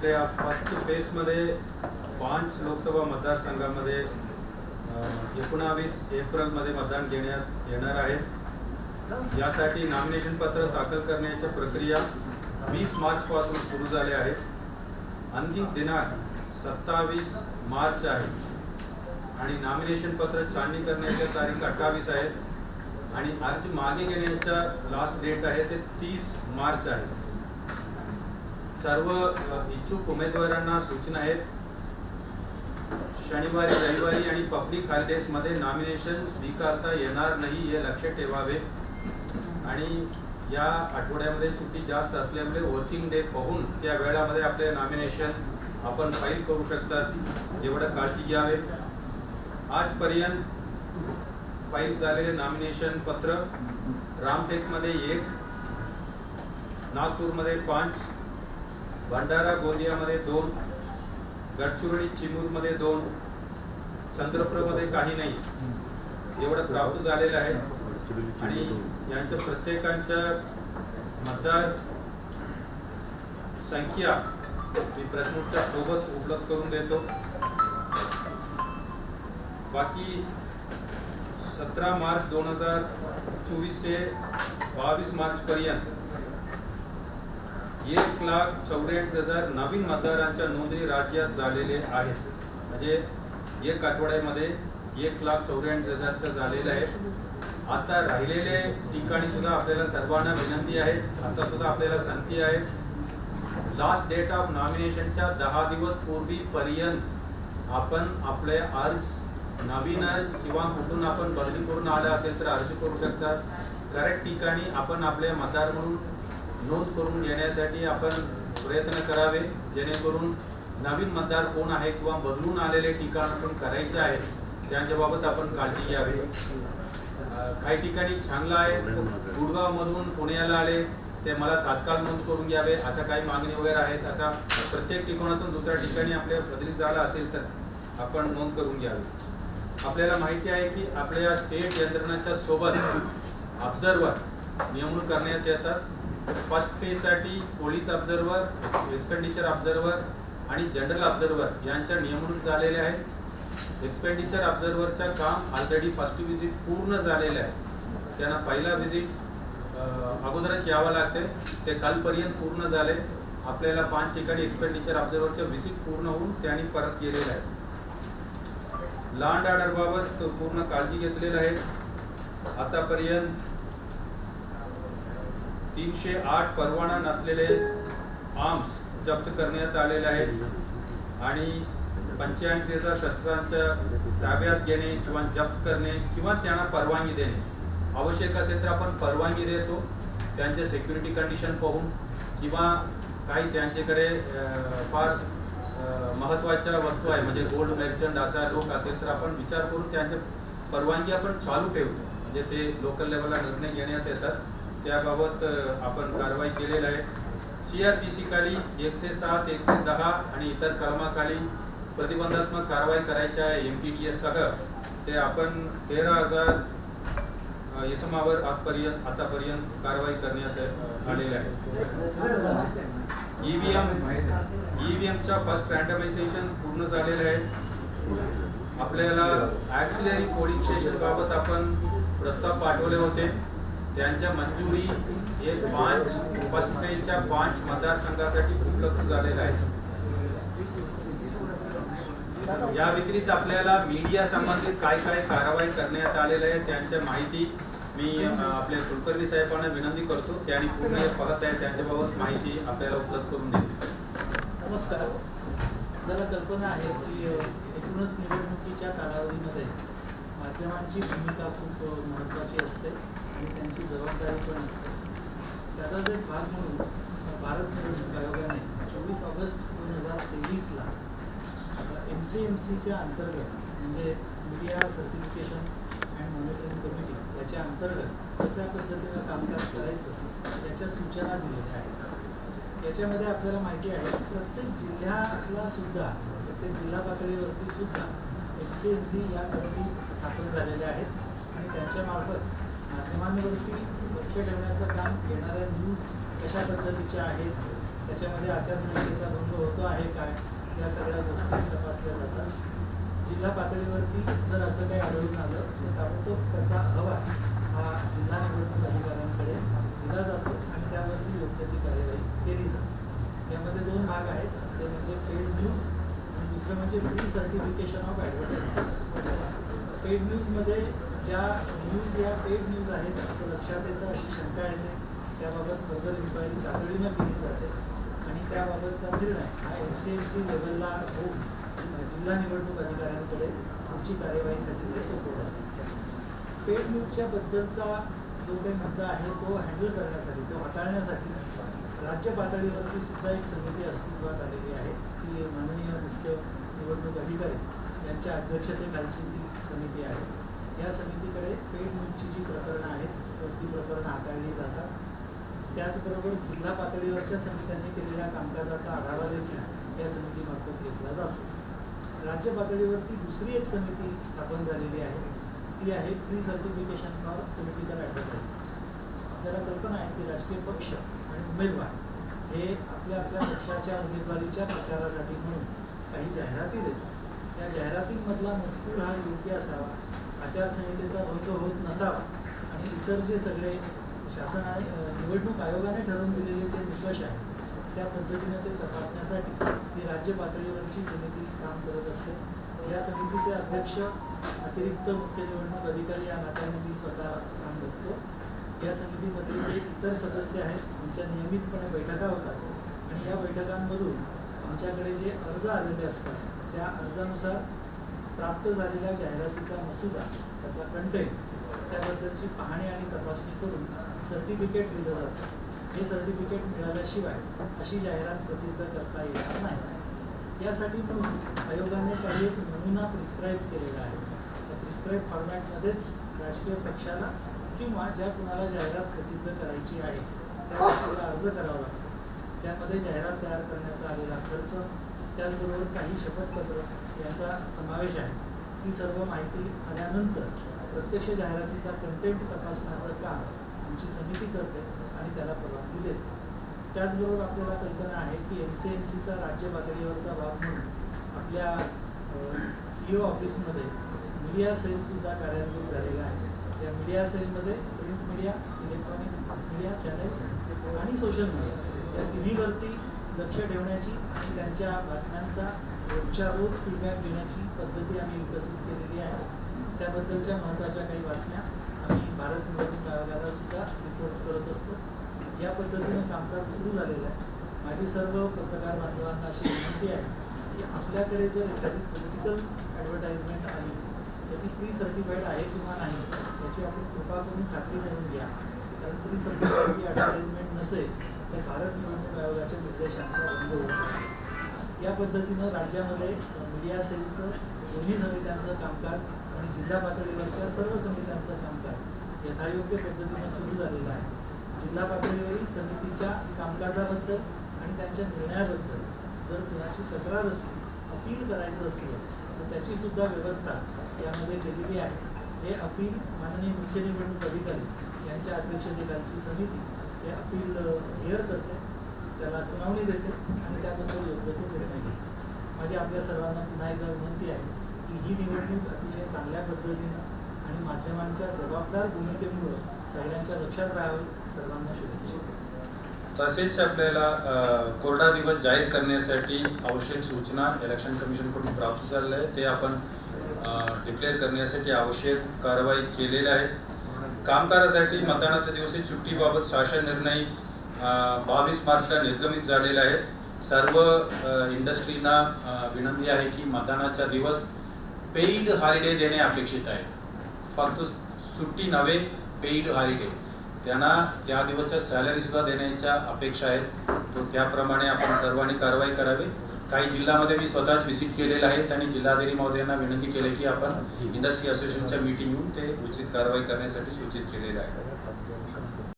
आपल्या फर्स्ट फेजमध्ये पाच लोकसभा मतदारसंघामध्ये एकोणावीस एप्रिलमध्ये मतदान घेण्यात येणार आहे. यासाठी नॉमिनेशन पत्र दाखल करण्याच्या प्रक्रिया वीस मार्चपासून सुरू झाल्या आहेत अंतिम दिनांक सत्तावीस मार्च आहे. आणि नॉमिनेशन पत्र छाननी करण्याची तारीख अठ्ठावीस आहे. आणि अर्ज मागे घेण्याचा लास्ट डेट आहे ते तीस मार्च आहे. सर्व इच्छुक उमेदवारांना सूचना आहेत. शनिवारी रविवारी आणि पब्लिक हॉलिडेजमध्ये नॉमिनेशन स्वीकारता येणार नाही हे लक्षात ठेवावे. आणि या आठवड्यामध्ये सुट्टी जास्त असल्यामुळे वर्किंग डे पाहून त्या वेळामध्ये आपले नॉमिनेशन आपण फाईल करू शकतात. एवढं काळजी घ्यावे. आजपर्यंत फाईल झालेले नॉमिनेशन पत्र रामटेकमध्ये एक नागपूरमध्ये पाच भंडारा गोंदियामध्ये दोन गडचिरोली चिमूरमध्ये दोन चंद्रपूरमध्ये काही नाही. एवढं प्राप्त झालेलं आहे. आणि यांच्या प्रत्येकांच्या मतदार संख्या मी प्रश्नोत्तर सोबत उपलब्ध करून देतो. बाकी सतरा मार्च दोन हजार चोवीस ते बावीस मार्च पर्यंत एक लाख चौऱ्याऐंशी हजार नवीन मतदारांच्या नोंदणी राज्यात झालेले आहेत. म्हणजे एक आठवड्यामध्ये एक लाख चौऱ्याऐंशी हजारच्या झालेलं आहे. आता राहिलेले ठिकाणी सुद्धा आपल्याला सर्वांना विनंती आहे. आता सुद्धा आपल्याला संधी आहे. लास्ट डेट ऑफ नॉमिनेशनच्या दहा दिवस पूर्वीपर्यंत आपण आपले अर्ज नवीन अर्ज किंवा कुठून आपण बदली करून आला असेल तर अर्ज करू शकतात करेक्ट ठिकाणी आपण आपले मतदार म्हणून नोंद करून घेण्यासाठी आपण प्रयत्न करावे जेणेकरून नवीन मतदार कोण आहे किंवा बदलून आलेले ठिकाण आपण करायचे आहे त्यांच्याबाबत आपण काळजी घ्यावी. काही ठिकाणी छानला आहे गुडगावमधून पुण्याला आले ते मला तात्काळ नोंद करून घ्यावे अशा काही मागणी वगैरे आहेत असा प्रत्येक ठिकाणातून दुसऱ्या ठिकाणी आपल्या बदली झाला असेल तर आपण नोंद करून घ्यावी. आपल्याला माहिती आहे की आपल्या स्टेट यंत्रणाच्या सोबत ऑब्झर्वर नेमणूक करण्यात येतात. फर्स्ट फेजसाठी पोलीस ऑब्झर्वर एक्सपेंडिचर ऑब्झर्वर आणि जनरल ऑब्झर्वर यांच्या नियमणूक झालेल्या आहेत एक्सपेंडिचर ऑब्झर्वरचं काम ऑलरेडी फर्स्ट व्हिजिट पूर्ण झालेलं आहे. त्यांना पहिला व्हिजिट अगोदरच यावं लागते ते कालपर्यंत पूर्ण झाले. आपल्याला पाच ठिकाणी एक्सपेंडिचर ऑब्झर्वरचं व्हिजिट पूर्ण होऊन त्यांनी परत गेलेलं आहे. लँड ऑर्डरबाबत पूर्ण काळजी घेतलेलं आहे. आतापर्यंत तीनशे आठ परवाना नसलेले आर्म्स जप्त करण्यात आलेले आहेत. आणि पंच्याऐंशी हजार शस्त्रांच्या ताब्यात घेणे किंवा जप्त करणे किंवा त्यांना परवानगी देणे. आवश्यक असेल तर आपण परवानगी देतो. त्यांचे सिक्युरिटी कंडिशन पाहून किंवा काही त्यांच्याकडे अं, फार महत्त्वाच्या वस्तू आहे. म्हणजे गोल्ड मेर्चंट असा लोक असेल तर आपण विचार करून त्यांचे परवानगी आपण चालू ठेवतो. म्हणजे ते लोकल लेवलला निर्णय घेण्यात येतात. त्याबाबत आपण कारवाई केलेली आहे. सी आर पी सी खाली एकशे सात एकशे दहा आणि इतर कलमाखाली प्रतिबंधात्मक कारवाई करायची आहे एम टी डी एस सह. ते आपण तेरा हजार इसमावर आजपर्यंत आतापर्यंत कारवाई करण्यात आलेली आहे. ईव्हीएम एमचा फर्स्ट रँडमायझेशन पूर्ण झालेलं आहे. आपल्याला ॲक्सिलरी पोलिंग स्टेशन बाबत आपण प्रस्ताव पाठवले होते. त्यांच्या मंजुरी हे पाच फर्स्ट फेजच्या पाच मतदारसंघासाठी उपलब्ध झालेलं आहे. या व्यतिरिक्त आपल्याला मीडिया संबंधित काय काय कारवाई करण्यात आलेलं आहे त्यांच्या माहिती मी आपल्या कुलकर्णी साहेबांना विनंती करतो. त्यांनी पूर्ण पाहत आहे त्यांच्याबाबत माहिती आपल्याला उपलब्ध करून देते नमस्कार. आपल्याला कल्पना आहे की एकूणच निवडणुकीच्या कालावधीमध्ये माध्यमांची भूमिका खूप महत्त्वाची असते आणि त्यांची जबाबदारी पण असते. त्याचाच एक भाग म्हणून भारत निवडणूक आयोगाने चोवीस ऑगस्ट दोन हजार तेवीसला एम सी एम सीच्या अंतर्गत म्हणजे media certification and monitoring committee याच्या अंतर्गत कशा पद्धतीनं कामकाज करायचं त्याच्या सूचना दिलेल्या आहेत. याच्यामध्ये आपल्याला माहिती आहे की प्रत्येक जिल्ह्याला सुद्धा प्रत्येक जिल्हा पातळीवरती सुद्धा सी सी या कमिटी स्थापन झालेल्या आहेत आणि त्यांच्यामार्फत माध्यमांवरती लक्ष ठेवण्याचं काम येणाऱ्या न्यूज कशा पद्धतीच्या आहेत त्याच्यामध्ये आचारसंहितेचा भंग होतो आहे काय या सगळ्या गोष्टी तपासल्या जातात. जिल्हा पातळीवरती जर असं काही आढळून आलं तर ताबडतोब त्याचा अहवाल हा जिल्हा निवडणूक अधिकाऱ्यांकडे दिला जातो आणि त्यावरती योग्य ती कार्यवाही केली जाते. यामध्ये दोन भाग आहेत ते म्हणजे पेड न्यूज आणि दुसरं म्हणजे प्री सर्टिफिकेशन ऑफ पेड न्यूजमध्ये ज्या न्यूज या पेड न्यूज आहेत असं लक्षात येतं अशी शंका येते. त्याबाबत फर्दर इन्क्वायरी तातडीनं केली जाते. आणि त्याबाबतचा निर्णय हा एम सी एम सी लेवलला होऊन जिल्हा निवडणूक अधिकाऱ्यांकडे पुढची कार्यवाहीसाठी ते सोपवतात पेड न्यूजच्या बद्दलचा जो काही मुद्दा आहे तो हँडल करण्यासाठी तो हाताळण्यासाठी राज्य पातळीवरती सुद्धा एक समिती अस्तित्वात आलेली आहे. ती माननीय मुख्य निवडणूक अधिकारी यांच्या अध्यक्षतेखालची ती समिती आहे. या समितीकडे पेड न्यूजची जी प्रकरणं आहेत ती प्रकरणं हाताळली जातात. त्याचबरोबर जिल्हा पातळीवरच्या समित्यांनी केलेल्या कामकाजाचा आढावा देखील या समितीमार्फत घेतला जातो. राज्य पातळीवरती दुसरी एक समिती स्थापन झालेली आहे. ती आहे pre certification for political advertisements आपल्याला कल्पना आहे की राजकीय पक्ष आणि उमेदवार हे आपल्या आपल्या पक्षाच्या उमेदवारीच्या प्रचारासाठी म्हणून काही जाहिराती देतात. या जाहिरातींमधला मजकूर हा योग्य असावा. आचारसंहितेचा भंग होत नसावा. आणि इतर जे सगळे शासना निवडणूक आयोगाने ठरवून दिलेले जे निकष आहेत त्या पद्धतीने ते तपासण्यासाठी ही राज्य पातळीवरची समिती काम करत असते. या समितीचे अध्यक्ष अतिरिक्त मुख्य निवडणूक अधिकारी या नात्याने मी स्वतः काम बघतो या समितीमधले जे इतर सदस्य आहेत त्यांच्या नियमितपणे बैठका होतात. आणि या बैठकांमधून आमच्याकडे जे अर्ज आलेले असतात त्या अर्जानुसार प्राप्त झालेल्या जाहिरातीचा मसुदा त्याचा कंटेंट त्याबद्दलची पाहणी आणि तपासणी करून सर्टिफिकेट दिलं जातं. हे सर्टिफिकेट मिळाल्याशिवाय अशी जाहिरात प्रसिद्ध करता येणार नाही. यासाठी म्हणून आयोगाने काही एक नमुना प्रिस्क्राईब केलेला आहे. त्या प्रिस्क्राईब फॉर्मॅटमध्येच राजकीय पक्षाला किंवा ज्या कुणाला जाहिरात प्रसिद्ध करायची आहे त्या अर्ज करावा लागतो. त्यामध्ये जाहिरात तयार करण्याचा आलेला खर्च त्याचबरोबर काही शपथपत्र यांचा समावेश आहे. ही सर्व माहिती आल्यानंतर प्रत्यक्ष जाहिरातीचा कंटेंट तपासण्याचं काम आमची समिती करते आणि त्याला परवानगी देते. त्याचबरोबर आपल्याला कल्पना आहे की एम सी एम सीचा राज्य पातळीवरचा भाग म्हणून आपल्या सी ओ ऑफिसमध्ये मीडिया सेलसुद्धा कार्यान्वित झालेला आहे. या मीडिया सेलमध्ये print media electronic media channels आणि सोशल मीडिया या तिन्हीवरती लक्ष ठेवण्याची आणि त्यांच्या बातम्यांचा रोजच्या रोज फीडबॅक देण्याची पद्धती आम्ही विकसित केलेली आहे. त्याबद्दलच्या महत्त्वाच्या काही बातम्या आम्ही भारत निवडणूक आयोगाला सुद्धा रिपोर्ट करत असतो. या पद्धतीनं कामकाज सुरू झालेलं आहे. माझी सर्व पत्रकार बांधवांना अशी विनंती आहे की आपल्याकडे जर एखादी पॉलिटिकल ॲडव्हर्टाइजमेंट आली तर ती प्री सर्टिफाईड आहे किंवा नाही याची आपण कृपा करून खात्री करून घ्या. कारण प्री सर्टिफाईड ती नसेल तर भारत निवडणूक आयोगाच्या निर्देशांचा भंग होत या पद्धतीनं राज्यामध्ये मीडिया सेलचं दोन्ही समित्यांचं कामकाज आणि जिल्हा पातळीवरच्या सर्व समित्यांचं कामकाज यथायोग्य पद्धतीनं सुरू झालेलं आहे. जिल्हा पातळीवरील समितीच्या कामकाजाबद्दल आणि त्यांच्या निर्णयाबद्दल जर कुणाची तक्रार असली अपील करायचं असलं तर त्याची सुद्धा व्यवस्था यामध्ये केलेली आहे. हे अपील माननीय मुख्य निवडणूक अधिकारी यांच्या अध्यक्षतेखालची समिती ते अपील हेअर करते. त्याला सुनावणी देते आणि त्याबद्दल योग्य तो निर्णय घेते. माझी आपल्या सर्वांना पुन्हा एकदा विनंती आहे की ही निवडणूक अतिशय चांगल्या पद्धतीनं आणि माध्यमांच्या जबाबदार भूमिकेमुळं सगळ्यांच्या लक्षात राहावी. सर्वांना शुभेच्छा. तसेच आपल्याला कोरडा दिवस जाहीर करण्यासाठी आवश्यक सूचना इलेक्शन कमिशनकडून प्राप्त झालेल्या आहेत. ते आपण डिक्लेअर करण्यासाठी आवश्यक कारवाई केलेल्या आहेत कामगारासाठी मतदानाच्या दिवशी सुट्टीबाबत शासन निर्णय बावीस मार्चला निर्गमित झालेला आहे. सर्व इंडस्ट्रीना विनंती आहे की मतदानाचा दिवस पेईड हॉलिडे देणे अपेक्षित आहे. फक्त सुट्टी नव्हे पेईड हॉलिडे. त्यांना त्या दिवसच्या सॅलरी सुद्धा देण्याच्या अपेक्षा आहेत. तो त्याप्रमाणे आपण सर्वांनी कारवाई करावी. काही जिल्ह्यामध्ये मी स्वतःच व्हिजिट केलेलं आहे. त्यांनी जिल्हाधिकारी महोदयांना विनंती केली की आपण इंडस्ट्री असोसिएशनच्या मीटिंग येऊन ते उचित कारवाई करण्यासाठी सूचित केलेलं आहे.